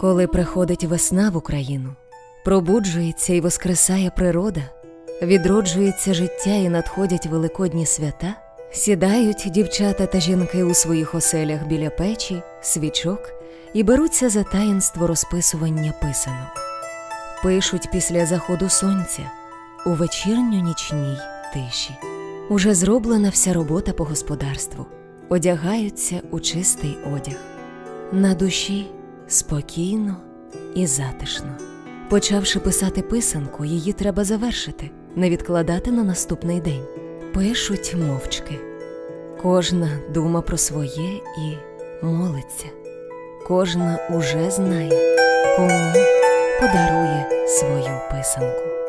Коли приходить весна в Україну, пробуджується і воскресає природа, відроджується життя і надходять великодні свята, сідають дівчата та жінки у своїх оселях біля печі, свічок і беруться за таїнство розписування писанок, пишуть після заходу сонця у вечірньо нічній тиші. Уже зроблена вся робота по господарству, одягаються у чистий одяг. На душі спокійно і затишно. Почавши писати писанку, її треба завершити, не відкладати на наступний день. Пишуть мовчки. Кожна дума про своє і молиться, кожна уже знає, кому подарує свою писанку.